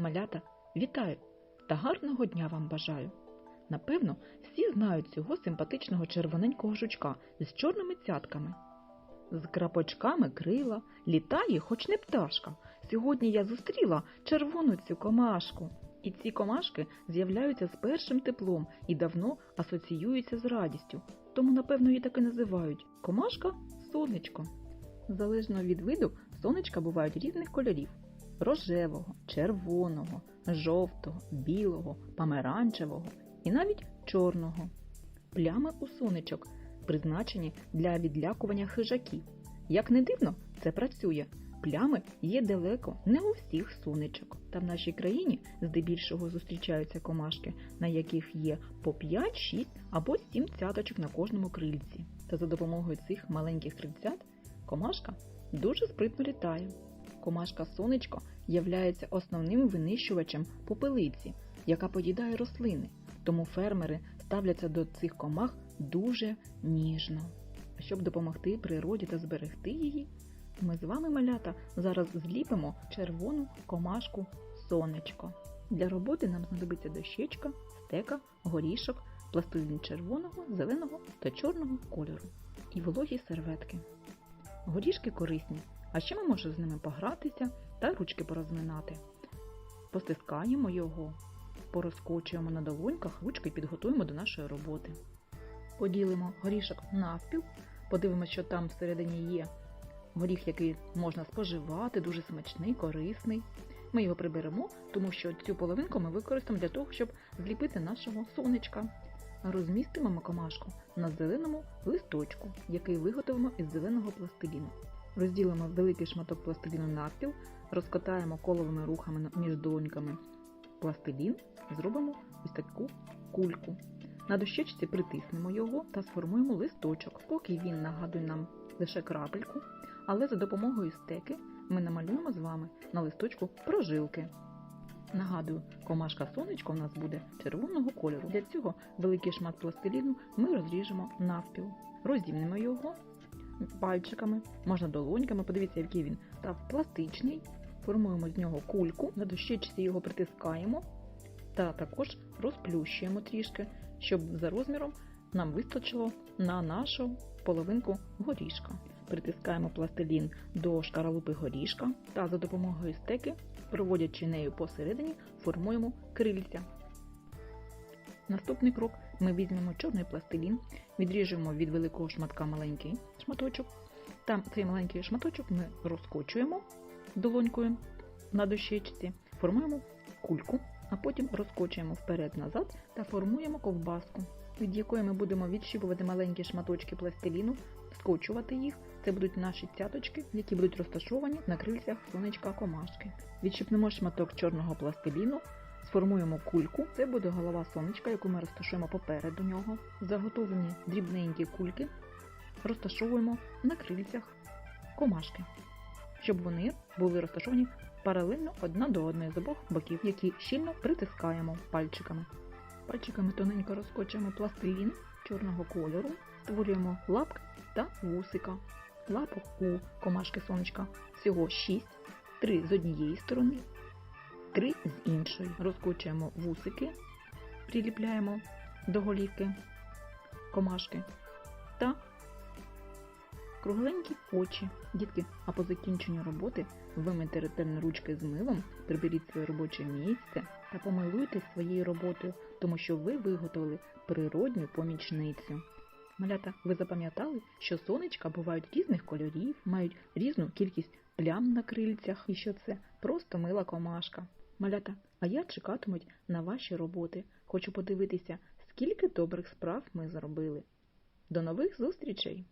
Малята, вітаю та гарного дня вам бажаю. Напевно, всі знають цього симпатичного червоненького жучка з чорними цятками. З крапочками крила літає, хоч не пташка. Сьогодні я зустріла червону цю комашку. І ці комашки з'являються з першим теплом і давно асоціюються з радістю. Тому, напевно, її так і називають комашка сонечко. Залежно від виду, сонечка бувають різних кольорів: рожевого, червоного, жовтого, білого, помаранчевого і навіть чорного. Плями у сонечок призначені для відлякування хижаків. Як не дивно, це працює. Плями є далеко не у всіх сонечок. Та в нашій країні здебільшого зустрічаються комашки, на яких є по 5, 6 або 7 цяточок на кожному крильці. Та за допомогою цих маленьких крильцят комашка дуже спритно літає. Комашка сонечко являється основним винищувачем попелиці, яка поїдає рослини. Тому фермери ставляться до цих комах дуже ніжно. Щоб допомогти природі та зберегти її, ми з вами, малята, зараз зліпимо червону комашку сонечко. Для роботи нам знадобиться дощечка, стека, горішок, пластилін червоного, зеленого та чорного кольору і вологі серветки. Горішки корисні, а ще ми можемо з ними погратися та ручки порозминати. Постискаємо його, порозкочуємо на долоньках, ручки підготуємо до нашої роботи. Поділимо горішок навпіл, подивимося, що там всередині є горіх, який можна споживати, дуже смачний, корисний. Ми його приберемо, тому що цю половинку ми використаємо для того, щоб зліпити нашого сонечка. Розмістимо комашку на зеленому листочку, який виготовимо із зеленого пластиліну. Розділимо великий шматок пластиліну навпіл, розкатаємо коловими рухами між долоньками пластилін, зробимо ось таку кульку. На дощечці притиснемо його та сформуємо листочок, поки він нагадує нам лише крапельку, але за допомогою стеки ми намалюємо з вами на листочку прожилки. Нагадую, комашка сонечко у нас буде червоного кольору. Для цього великий шмат пластиліну ми розріжемо навпіл, розімнемо його пальчиками, можна долоньками. Подивіться, який він став пластичний. Формуємо з нього кульку, на дощечці його притискаємо та також розплющуємо трішки, щоб за розміром нам вистачило на нашу половинку горішка. Притискаємо пластилін до шкаралупи горішка та за допомогою стеки, проводячи нею посередині, формуємо крильця. Наступний крок ми візьмемо чорний пластилін, відріжемо від великого шматка маленький шматочок. Там цей маленький шматочок ми розкочуємо долонькою на дощечці, формуємо кульку, а потім розкочуємо вперед-назад та формуємо ковбаску, від якої ми будемо відщіпувати маленькі шматочки пластиліну, скочувати їх. Це будуть наші цяточки, які будуть розташовані на крильцях сонечка комашки. Відщипнемо шматок чорного пластиліну, сформуємо кульку. Це буде голова сонечка, яку ми розташуємо попереду нього. Заготовлені дрібненькі кульки розташовуємо на крильцях комашки, щоб вони були розташовані паралельно одна до одної з обох боків, які щільно притискаємо пальчиками. Пальчиками тоненько розкочуємо пластилін чорного кольору, створюємо лапки та вусика. Лапок у комашки сонечка всього 6, 3 з однієї сторони, 3 з іншої. Розкочуємо вусики, приліпляємо до голівки комашки та кругленькі очі. Дітки, а по закінченню роботи вимийте ретельно ручки з милом, приберіть своє робоче місце та помилуйтесь своєю роботою, тому що ви виготовили природню помічницю. Малята, ви запам'ятали, що сонечка бувають різних кольорів, мають різну кількість плям на крильцях і що це просто мила комашка. Малята, а я чекатимуть на ваші роботи. Хочу подивитися, скільки добрих справ ми зробили. До нових зустрічей!